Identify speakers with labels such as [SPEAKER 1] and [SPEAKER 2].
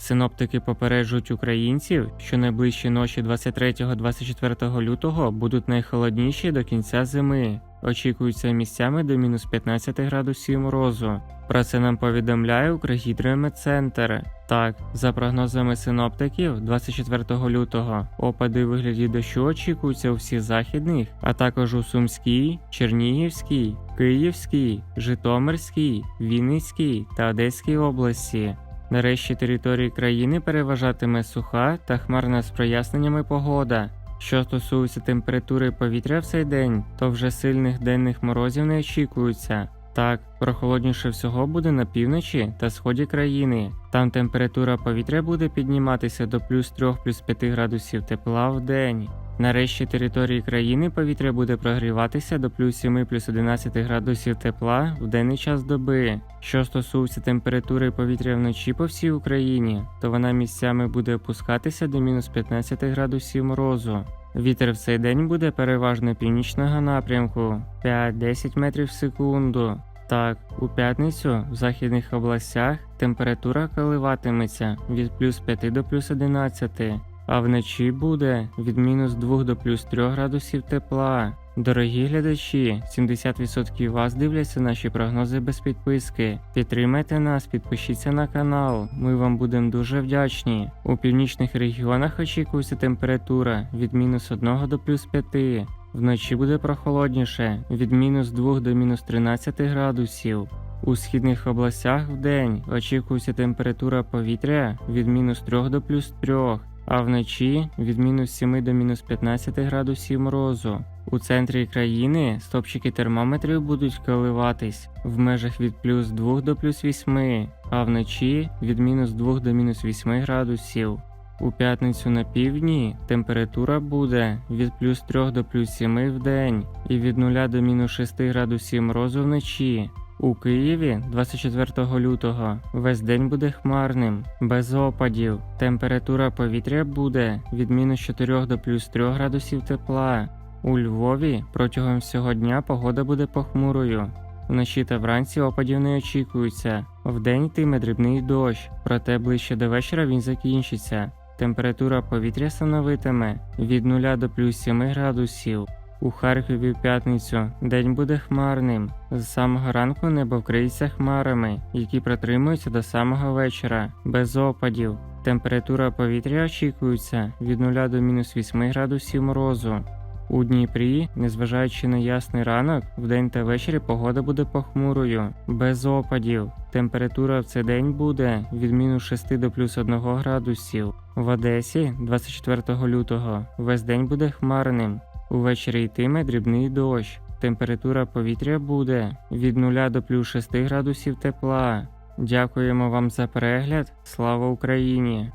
[SPEAKER 1] Синоптики попереджують українців, що найближчі ночі 23-24 лютого будуть найхолодніші до кінця зими. Очікуються місцями до мінус 15 градусів морозу. Про це нам повідомляє Укргідрометцентр. Так, за прогнозами синоптиків, 24 лютого опади у вигляді дощу очікуються у всіх західних, а також у Сумській, Чернігівській, Київській, Житомирській, Вінницькій та Одеській області. Нарешті території країни переважатиме суха та хмарна з проясненнями погода. Що стосується температури повітря в цей день, то вже сильних денних морозів не очікується. Так, прохолодніше всього буде на півночі та сході країни. Там температура повітря буде підніматися до плюс 3 плюс 5 градусів тепла в день. Нарешті території країни повітря буде прогріватися до плюс 7 плюс 11 градусів тепла в денний час доби. Що стосується температури повітря вночі по всій Україні, то вона місцями буде опускатися до мінус 15 градусів морозу. Вітер в цей день буде переважно північного напрямку 5-10 метрів в секунду. Так, у п'ятницю в західних областях температура коливатиметься від плюс 5 до плюс 11, а вночі буде від мінус 2 до плюс 3 градусів тепла. Дорогі глядачі, 70% вас дивляться наші прогнози без підписки. Підтримайте нас, підпишіться на канал. Ми вам будемо дуже вдячні. У північних регіонах очікується температура від мінус 1 до плюс 5. Вночі буде прохолодніше від мінус 2 до мінус 13 градусів. У східних областях вдень очікується температура повітря від мінус 3 до плюс 3, а вночі від мінус 7 до мінус 15 градусів морозу. У центрі країни стопчики термометрів будуть коливатись в межах від плюс 2 до плюс 8, а вночі від мінус 2 до мінус 8 градусів. У п'ятницю на півдні температура буде від плюс 3 до плюс 7 в день і від 0 до мінус 6 градусів морозу вночі. У Києві 24 лютого весь день буде хмарним, без опадів. Температура повітря буде від мінус 4 до плюс 3 градусів тепла. У Львові протягом всього дня погода буде похмурою. Вночі та вранці опадів не очікується. Вдень йтиме дрібний дощ, проте ближче до вечора він закінчиться. Температура повітря становитиме від 0 до плюс 7 градусів. У Харкові в п'ятницю день буде хмарним. З самого ранку небо вкриється хмарами, які протримуються до самого вечора, без опадів. Температура повітря очікується від 0 до мінус 8 градусів морозу. У Дніпрі, незважаючи на ясний ранок, вдень та ввечері погода буде похмурою, без опадів. Температура в цей день буде від мінус 6 до плюс 1 градусів. В Одесі 24 лютого весь день буде хмарним. Увечері йтиме дрібний дощ. Температура повітря буде від 0 до плюс 6 градусів тепла. Дякуємо вам за перегляд. Слава Україні!